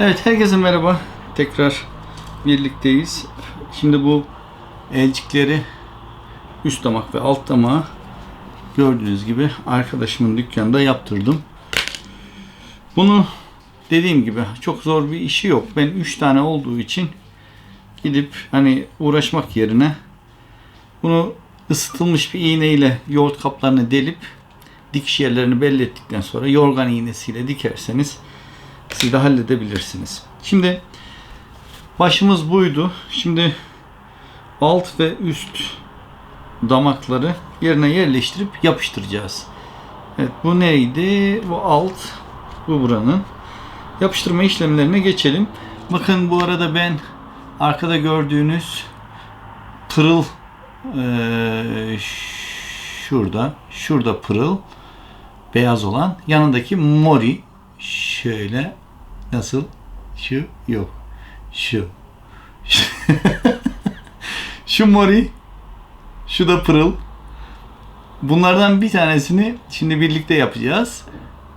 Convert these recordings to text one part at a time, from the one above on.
Evet herkese merhaba. Tekrar birlikteyiz. Şimdi bu elcikleri üst damak ve alt damağı gördüğünüz gibi arkadaşımın dükkanında yaptırdım. Bunu dediğim gibi çok zor bir işi yok. Ben 3 tane olduğu için gidip hani uğraşmak yerine bunu ısıtılmış bir iğneyle yoğurt kaplarını delip dikiş yerlerini belli ettikten sonra yorgan iğnesiyle dikerseniz siz de halledebilirsiniz. Şimdi başımız buydu. Şimdi alt ve üst damakları yerine yerleştirip yapıştıracağız. Evet bu neydi? Bu alt, bu buranın. Yapıştırma işlemlerine geçelim. Bakın bu arada ben arkada gördüğünüz pırıl eee, şurada, şurada pırıl beyaz olan yanındaki mori şöyle. Nasıl? Şu yok. Şu. Şu mori. Şu da pırıl. Bunlardan bir tanesini şimdi birlikte yapacağız.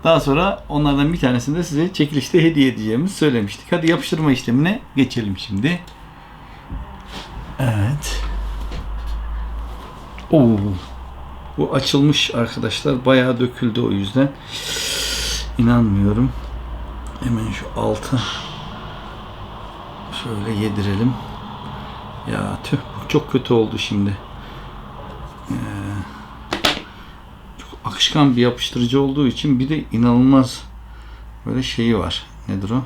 Daha sonra onlardan bir tanesini de size çekilişte hediye edeceğimizi söylemiştik. Hadi yapıştırma işlemine geçelim şimdi. Evet. Oo. Bu açılmış arkadaşlar. Bayağı döküldü o yüzden İnanmıyorum. Hemen şu altı şöyle yedirelim. Ya tüh çok kötü oldu şimdi. Ee, çok akışkan bir yapıştırıcı olduğu için bir de inanılmaz böyle şeyi var. Nedir o?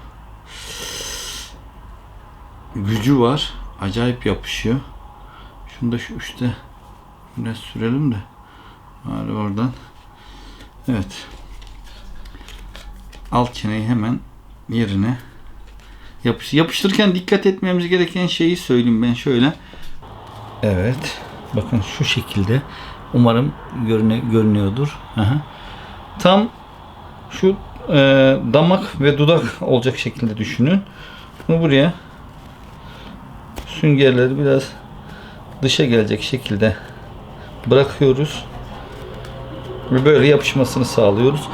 Gücü var. Acayip yapışıyor. Şunu da şu üstte biraz sürelim de. Bari oradan. Evet alt çeneyi hemen yerine yapış yapıştırırken dikkat etmemiz gereken şeyi söyleyeyim ben şöyle. Evet. Bakın şu şekilde. Umarım görüne, görünüyordur. Aha. Tam şu e, damak ve dudak olacak şekilde düşünün. Bunu buraya süngerleri biraz dışa gelecek şekilde bırakıyoruz. Ve böyle yapışmasını sağlıyoruz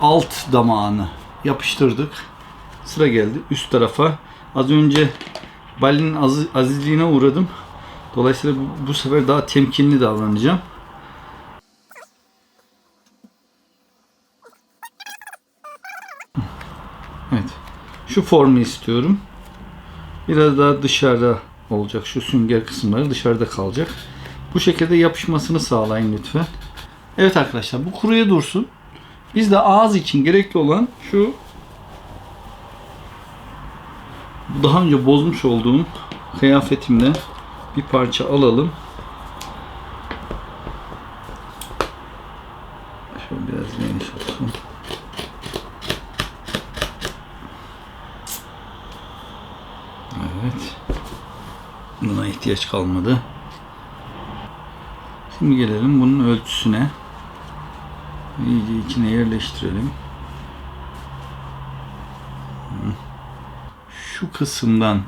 alt damağını yapıştırdık. Sıra geldi üst tarafa. Az önce balinin az, azizliğine uğradım. Dolayısıyla bu, bu sefer daha temkinli davranacağım. Evet. Şu formu istiyorum. Biraz daha dışarıda olacak. Şu sünger kısımları dışarıda kalacak. Bu şekilde yapışmasını sağlayın lütfen. Evet arkadaşlar bu kuruya dursun. Biz de ağız için gerekli olan şu daha önce bozmuş olduğum kıyafetimle bir parça alalım. Şöyle biraz geniş olsun. Evet. Buna ihtiyaç kalmadı. Şimdi gelelim bunun ölçüsüne. İyice içine yerleştirelim. Şu kısımdan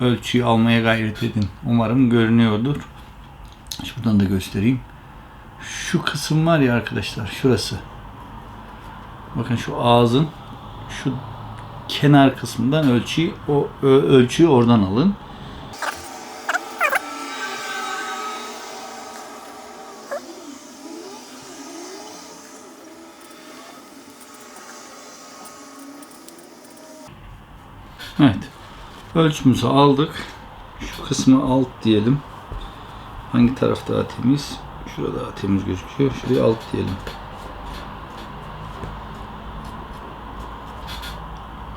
ölçüyü almaya gayret edin. Umarım görünüyordur. Şuradan da göstereyim. Şu kısım var ya arkadaşlar şurası. Bakın şu ağzın şu kenar kısmından ölçüyü o ölçüyü oradan alın. Evet. Ölçümüzü aldık. Şu kısmı alt diyelim. Hangi taraf daha temiz? Şurada daha temiz gözüküyor. Şurayı alt diyelim.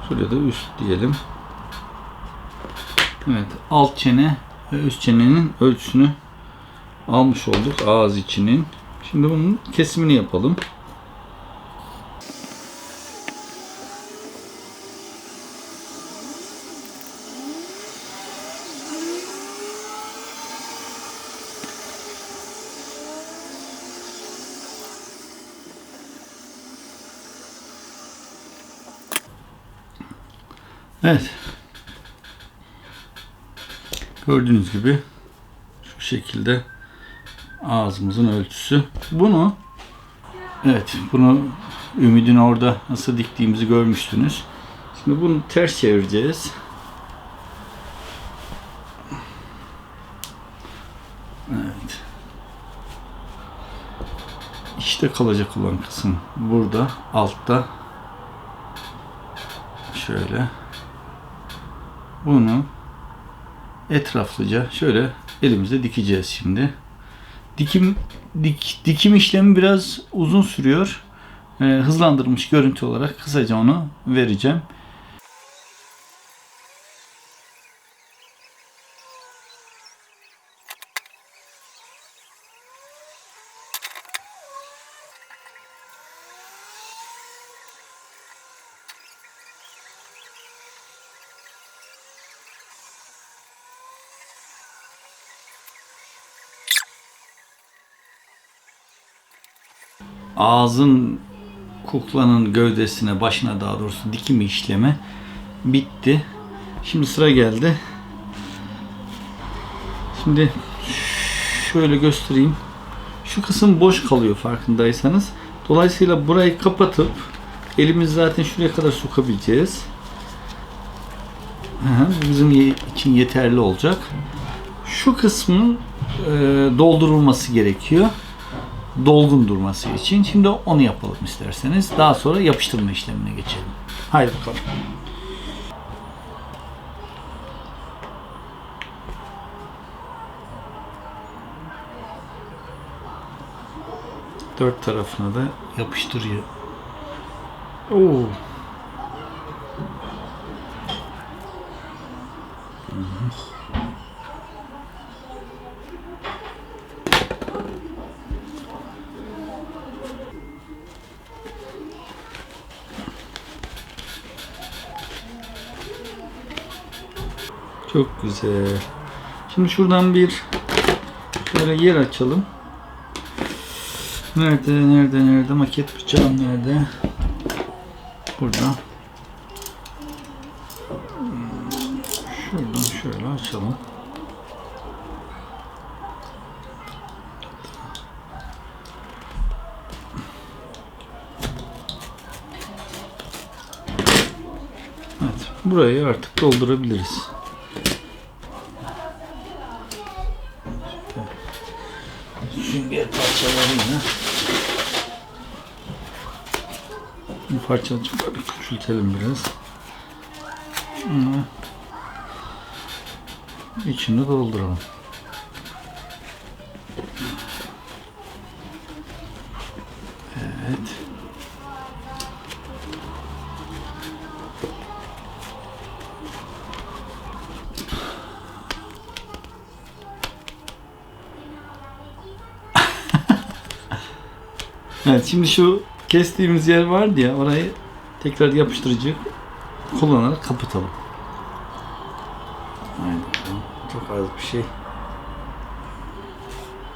Şuraya da üst diyelim. Evet. Alt çene ve üst çenenin ölçüsünü almış olduk ağız içinin. Şimdi bunun kesimini yapalım. Evet. Gördüğünüz gibi şu şekilde ağzımızın ölçüsü. Bunu evet bunu Ümid'in orada nasıl diktiğimizi görmüştünüz. Şimdi bunu ters çevireceğiz. Evet. İşte kalacak olan kısım burada altta. Şöyle. Bunu etraflıca şöyle elimizde dikeceğiz şimdi. Dikim dik, dikim işlemi biraz uzun sürüyor. Ee, hızlandırılmış görüntü olarak kısaca onu vereceğim. Ağzın kuklanın gövdesine, başına daha doğrusu dikim işlemi bitti. Şimdi sıra geldi. Şimdi şöyle göstereyim. Şu kısım boş kalıyor farkındaysanız. Dolayısıyla burayı kapatıp elimiz zaten şuraya kadar sokabileceğiz. Bizim için yeterli olacak. Şu kısmın e, doldurulması gerekiyor dolgun durması için. Şimdi onu yapalım isterseniz. Daha sonra yapıştırma işlemine geçelim. Haydi bakalım. Dört tarafına da yapıştırıyor. Oo. Çok güzel. Şimdi şuradan bir şöyle yer açalım. Nerede, nerede, nerede? Maket bıçağım nerede? Burada. Şuradan şöyle açalım. Evet, burayı artık doldurabiliriz. Sünger parçalarıyla bu parçacıkları küçültelim biraz. İçini dolduralım. Evet. Evet şimdi şu kestiğimiz yer vardı ya orayı tekrar yapıştırıcı kullanarak kapatalım. Aynen. Çok az bir şey.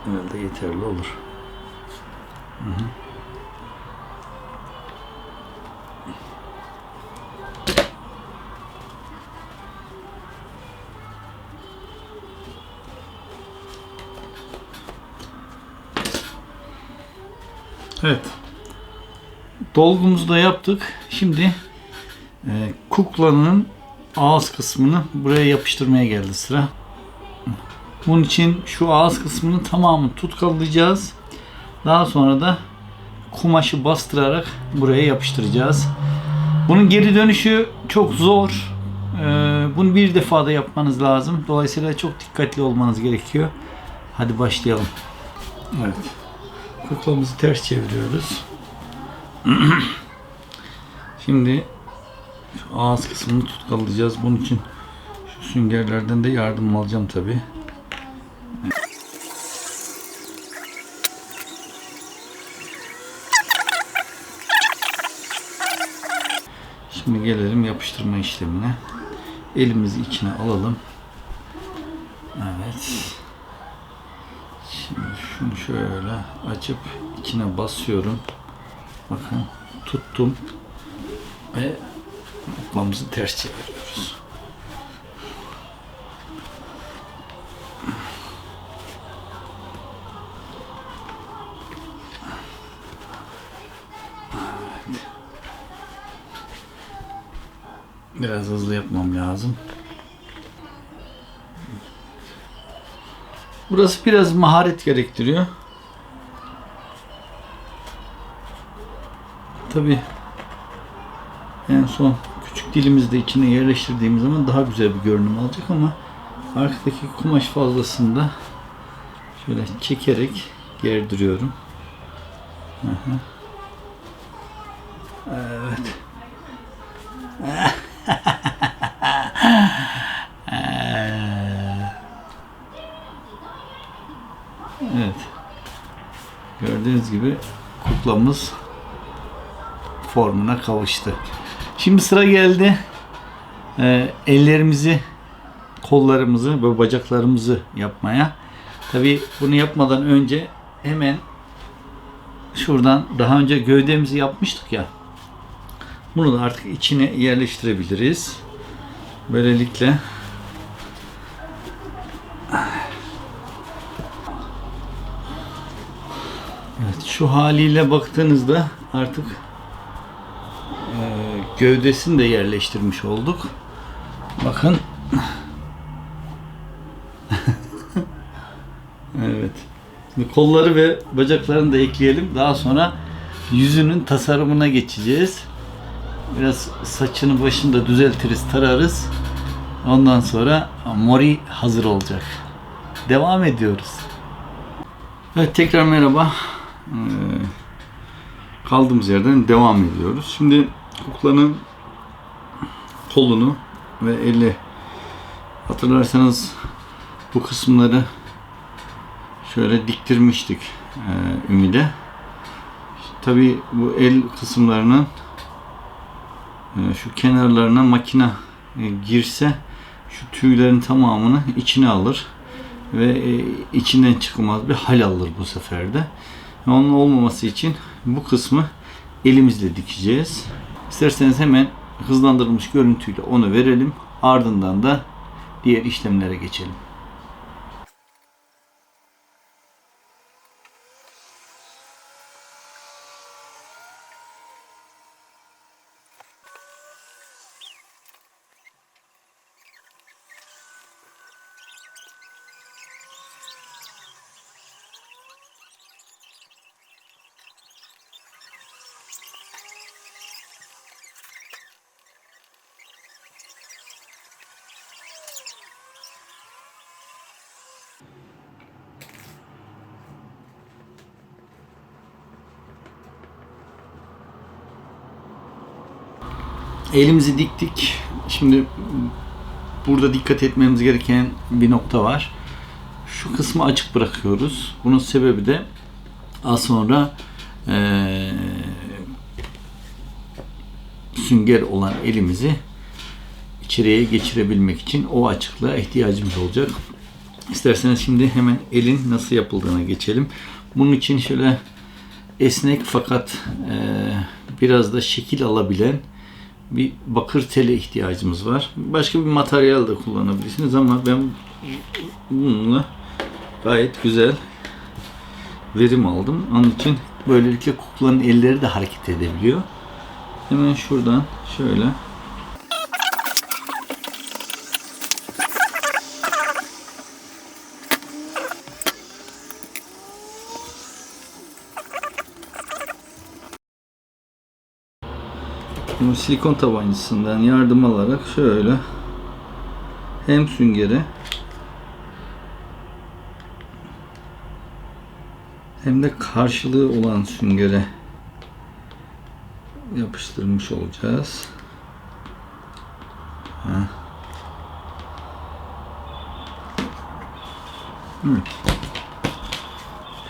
Herhalde yeterli olur. Hı hı. Evet. Dolgumuzu da yaptık. Şimdi e, kuklanın ağız kısmını buraya yapıştırmaya geldi sıra. Bunun için şu ağız kısmının tamamını tutkallayacağız. Daha sonra da kumaşı bastırarak buraya yapıştıracağız. Bunun geri dönüşü çok zor. Ee, bunu bir defada yapmanız lazım. Dolayısıyla çok dikkatli olmanız gerekiyor. Hadi başlayalım. Evet. Kuklamızı ters çeviriyoruz. Şimdi şu ağız kısmını tutkallayacağız. Bunun için şu süngerlerden de yardım alacağım tabi. Şimdi gelelim yapıştırma işlemine. Elimizi içine alalım. Evet. Şimdi şunu şöyle açıp içine basıyorum. Bakın tuttum ve oklamızı ters çeviriyoruz. Evet. Biraz hızlı yapmam lazım. Burası biraz maharet gerektiriyor. Tabi en son küçük dilimizi de içine yerleştirdiğimiz zaman daha güzel bir görünüm alacak ama arkadaki kumaş fazlasını da şöyle çekerek gerdiriyorum. Evet. Evet. Gördüğünüz gibi kuklamız formuna kavuştu. Şimdi sıra geldi e, ellerimizi, kollarımızı ve bacaklarımızı yapmaya. Tabi bunu yapmadan önce hemen şuradan daha önce gövdemizi yapmıştık ya. Bunu da artık içine yerleştirebiliriz. Böylelikle Evet, şu haliyle baktığınızda artık e, gövdesini de yerleştirmiş olduk. Bakın. evet. Şimdi kolları ve bacaklarını da ekleyelim. Daha sonra yüzünün tasarımına geçeceğiz. Biraz saçını başını da düzeltiriz, tararız. Ondan sonra mori hazır olacak. Devam ediyoruz. Evet tekrar merhaba. Ee, kaldığımız yerden devam ediyoruz. Şimdi kuklanın kolunu ve eli hatırlarsanız bu kısımları şöyle diktirmiştik e, Ümide. Tabi bu el kısımlarının e, şu kenarlarına makine e, girse şu tüylerin tamamını içine alır ve e, içinden çıkılmaz bir hal alır bu sefer de. Onun olmaması için bu kısmı elimizle dikeceğiz. İsterseniz hemen hızlandırılmış görüntüyle onu verelim. Ardından da diğer işlemlere geçelim. Elimizi diktik. Şimdi burada dikkat etmemiz gereken bir nokta var. Şu kısmı açık bırakıyoruz. Bunun sebebi de az sonra eee, sünger olan elimizi içeriye geçirebilmek için o açıklığa ihtiyacımız olacak. İsterseniz şimdi hemen elin nasıl yapıldığına geçelim. Bunun için şöyle esnek fakat eee, biraz da şekil alabilen bir bakır tele ihtiyacımız var. Başka bir materyal da kullanabilirsiniz ama ben bununla gayet güzel verim aldım. Onun için böylelikle kuklanın elleri de hareket edebiliyor. Hemen şuradan şöyle Bunu silikon tabancasından yardım alarak şöyle hem süngeri hem de karşılığı olan süngere yapıştırmış olacağız.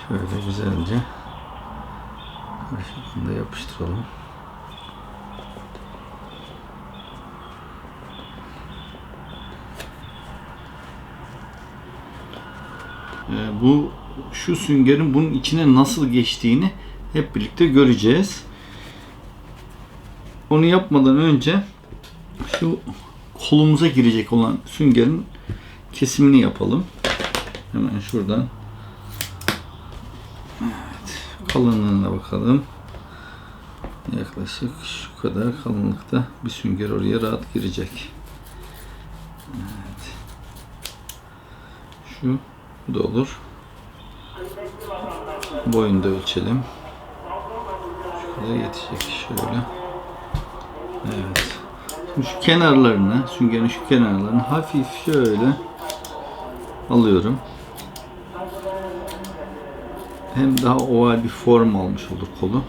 Şöyle güzelce karşılığında yapıştıralım. Bu şu süngerin bunun içine nasıl geçtiğini hep birlikte göreceğiz. Onu yapmadan önce şu kolumuza girecek olan süngerin kesimini yapalım. Hemen şuradan. Evet, kalınlığına bakalım. Yaklaşık şu kadar kalınlıkta bir sünger oraya rahat girecek. Evet. Şu bu da olur. Boyunu da ölçelim. Şurada yetecek şöyle. Evet. Şimdi şu kenarlarını, süngerin şu kenarlarını hafif şöyle alıyorum. Hem daha oval bir form almış olur kolu.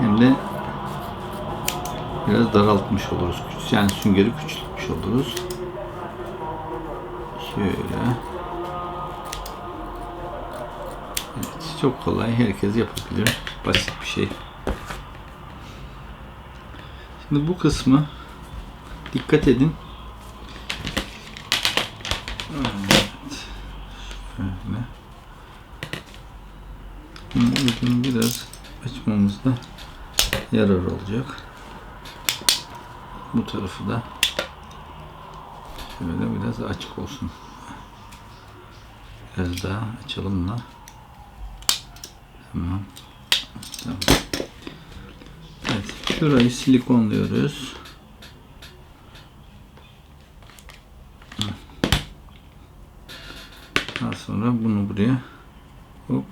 Hem de biraz daraltmış oluruz. Yani süngeri küçültmüş oluruz. Şöyle. Evet, çok kolay. Herkes yapabilir. Basit bir şey. Şimdi bu kısmı dikkat edin. Evet. Şöyle. Bunun biraz açmamızda yarar olacak. Bu tarafı da şöyle biraz açık olsun. Biraz daha açalım da. Tamam. Tamam. Evet, şurayı silikonluyoruz. Daha sonra bunu buraya hop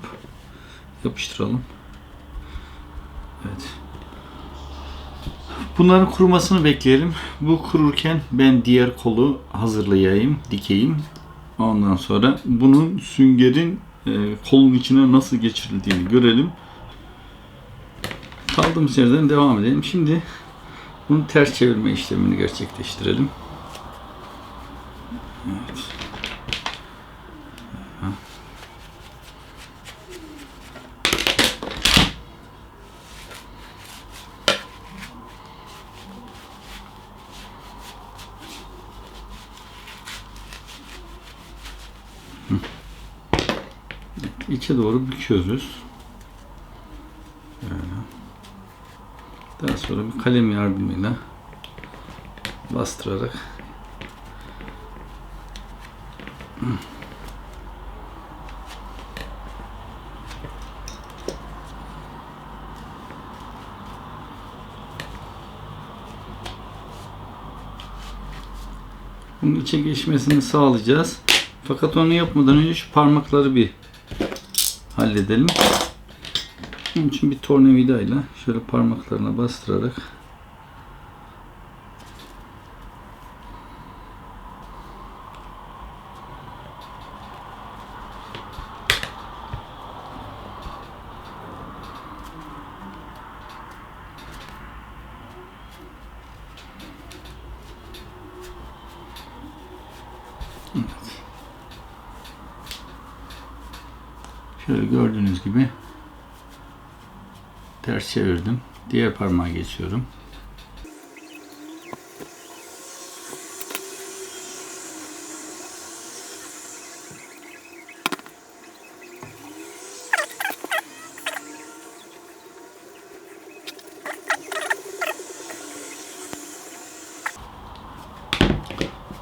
yapıştıralım. Evet. Bunların kurumasını bekleyelim. Bu kururken ben diğer kolu hazırlayayım, dikeyim. Ondan sonra bunun süngerin e, kolun içine nasıl geçirildiğini görelim. Kaldığımız yerden devam edelim. Şimdi bunu ters çevirme işlemini gerçekleştirelim. Evet. İçe doğru büküyoruz. Böyle. Daha sonra bir kalem yardımıyla bastırarak bunun içe geçmesini sağlayacağız. Fakat onu yapmadan önce şu parmakları bir halledelim. Bunun için bir tornavidayla şöyle parmaklarına bastırarak Şöyle gördüğünüz gibi ters çevirdim. Diğer parmağa geçiyorum.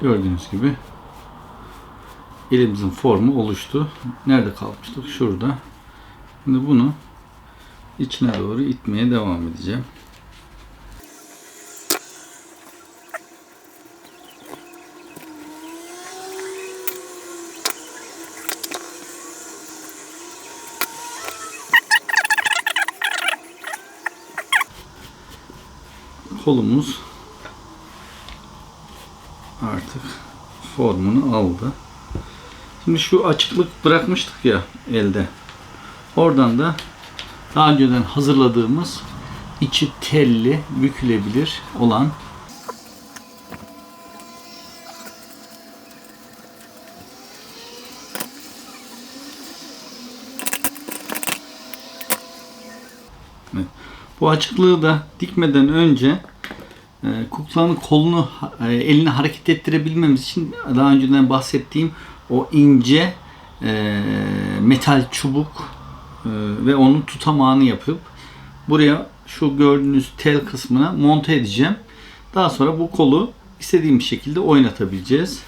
Gördüğünüz gibi elimizin formu oluştu. Nerede kalmıştık? Şurada. Şimdi bunu içine doğru itmeye devam edeceğim. Kolumuz artık formunu aldı. Şimdi şu açıklık bırakmıştık ya elde. Oradan da daha önceden hazırladığımız içi telli, bükülebilir olan. Bu açıklığı da dikmeden önce e, kuklanın kolunu e, elini hareket ettirebilmemiz için daha önceden bahsettiğim o ince e, metal çubuk e, ve onun tutamağını yapıp buraya şu gördüğünüz tel kısmına monte edeceğim. Daha sonra bu kolu istediğim şekilde oynatabileceğiz.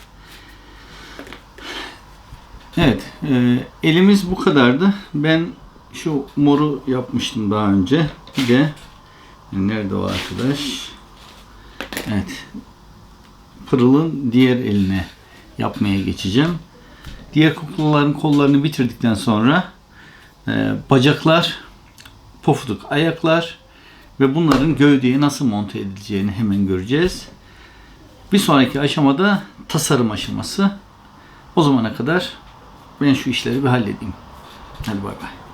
Evet, e, elimiz bu kadardı. Ben şu moru yapmıştım daha önce. Bir de nerede o arkadaş? Evet. Pırıl'ın diğer eline yapmaya geçeceğim. Diğer kuklaların kollarını bitirdikten sonra e, bacaklar, pofuduk ayaklar ve bunların gövdeye nasıl monte edileceğini hemen göreceğiz. Bir sonraki aşamada tasarım aşaması. O zamana kadar ben şu işleri bir halledeyim. Hadi bay bay.